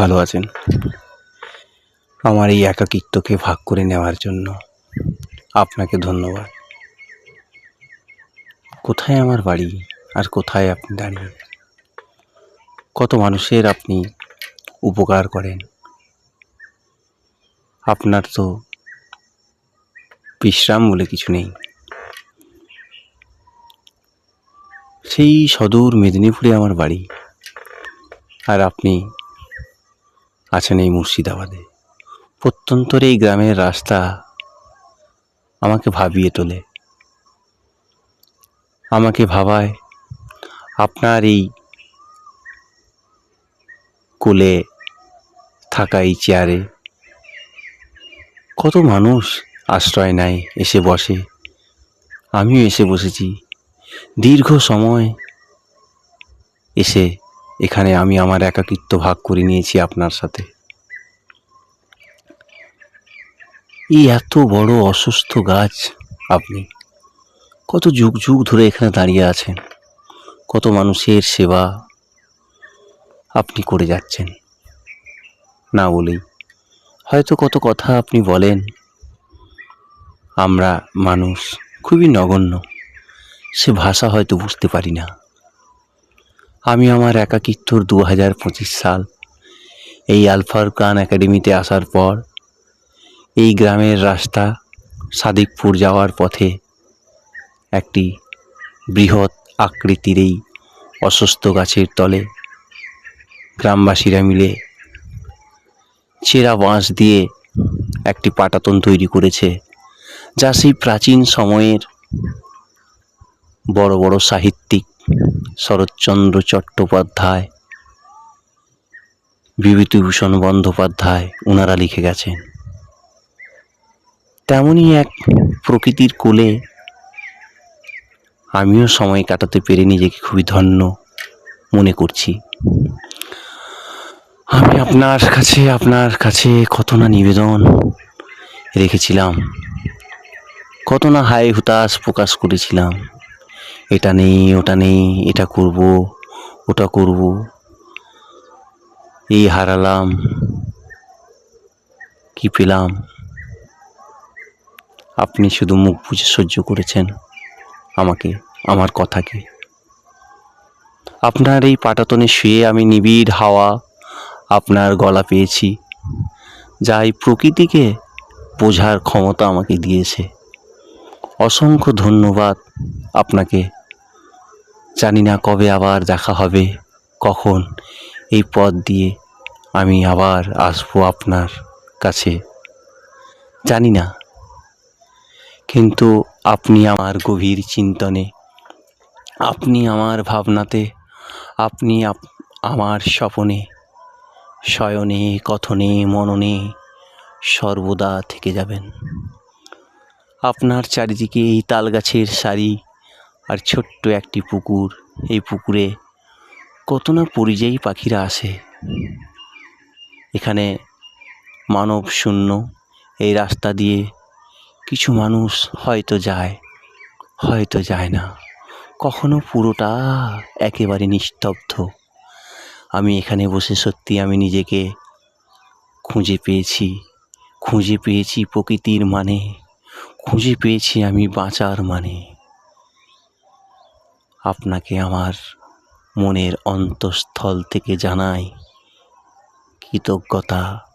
ভালো আছেন। আমার এই একাকিত্বকে ভাগ করে নেওয়ার জন্য আপনাকে ধন্যবাদ। কোথায় আমার বাড়ি আর কোথায় আপনি দাঁড়িয়ে? কত মানুষের আপনি উপকার করেন? আপনার তো বিশ্রাম বলে কিছু নেই। সেই সদূর মেদিনীপুরে আমার বাড়ি। আর আপনি আছেন এই মুর্শিদাবাদে। প্রত্যন্তর এই গ্রামের রাস্তা আমাকে ভাবিয়ে তোলে। আমাকে ভাবায়, আপনার এই কোলে থাকা এই চেয়ারে কত মানুষ আশ্রয় নেয়, এসে বসে। আমিও এসে বসেছি। দীর্ঘ সময় এসে এখানে আমি আমার একাকিত্ব ভাগ করে নিয়েছি আপনার সাথে। এই এত বড় অসুস্থ গাছ আপনি, কত যুগ যুগ ধরে এখানে দাঁড়িয়ে আছেন, কত মানুষের সেবা আপনি করে যাচ্ছেন। না বলেই হয়তো কত কথা আপনি বলেন, আমরা মানুষ খুবই নগণ্য, সে ভাষা হয়তো বুঝতে পারি না। আমি আমার একাকিত্বর দু হাজার পঁচিশ সাল এই আলফার কান একাডেমিতে আসার পর এই গ্রামের রাস্তা সাদিকপুর যাওয়ার পথে একটি বৃহৎ আকৃতির এই অসুস্থ গাছের তলে গ্রামবাসীরা মিলে চেরা বাঁশ দিয়ে একটি পাটাতন তৈরি করেছে, যা সেই প্রাচীন সময়ের বড় বড় সাহিত্যিক শরৎচন্দ্র চট্টোপাধ্যায়, বিভূতিভূষণ বন্দ্যোপাধ্যায় ওনারা লিখে গেছেন। তেমনই এক প্রকৃতির কোলে আমিও সময় কাটাতে পেরে নিজেকে খুবই ধন্য মনে করছি। আমি আপনার কাছে আপনার কাছে কত না নিবেদন রেখেছিলাম, কত না হাই হুতাশ প্রকাশ করেছিলাম। এটা নেই, ওটা নেই, এটা করব, ওটা করব। এই হারালাম, কি পেলাম? আপনি শুধু মুখ বুঝে সহ্য করেছেন আমাকে, আমার কথাকে। আপনার এই পাটাতনে শুয়ে আমি নিবিড় হাওয়া আপনার গলা পেয়েছি, যা এই প্রকৃতিকে বোঝার ক্ষমতা আমাকে দিয়েছে। অসংখ্য ধন্যবাদ আপনাকে। জানি না কবে আবার দেখা হবে, কখন এই পথ দিয়ে আমি আবার আসব আপনার কাছে। জানি না। কিন্তু আপনি আমার গভীর চিন্তনে, আপনি আমার ভাবনাতে, আপনি আপ- আমার স্বপনে, শয়নে, কথনে, মননে সর্বদা থেকে যাবেন। আপনার চারিদিকে এই তাল গাছের সারি আর ছোট্ট একটি পুকুর। এই পুকুরে কত না পরিযায়ী পাখিরা আসে। এখানে মানব শূন্য এই রাস্তা দিয়ে কিছু মানুষ হয়তো যায় হয়তো যায় না। কখনো পুরোটা একেবারে নিস্তব্ধ। আমি এখানে বসে সত্যি আমি নিজেকে খুঁজে পেয়েছি খুঁজে পেয়েছি প্রকৃতির মানে খুঁজে পেয়েছি আমি বাঁচার মানে। আপনাকে আমার মনের অন্তঃস্থল থেকে জানাই কৃতজ্ঞতা।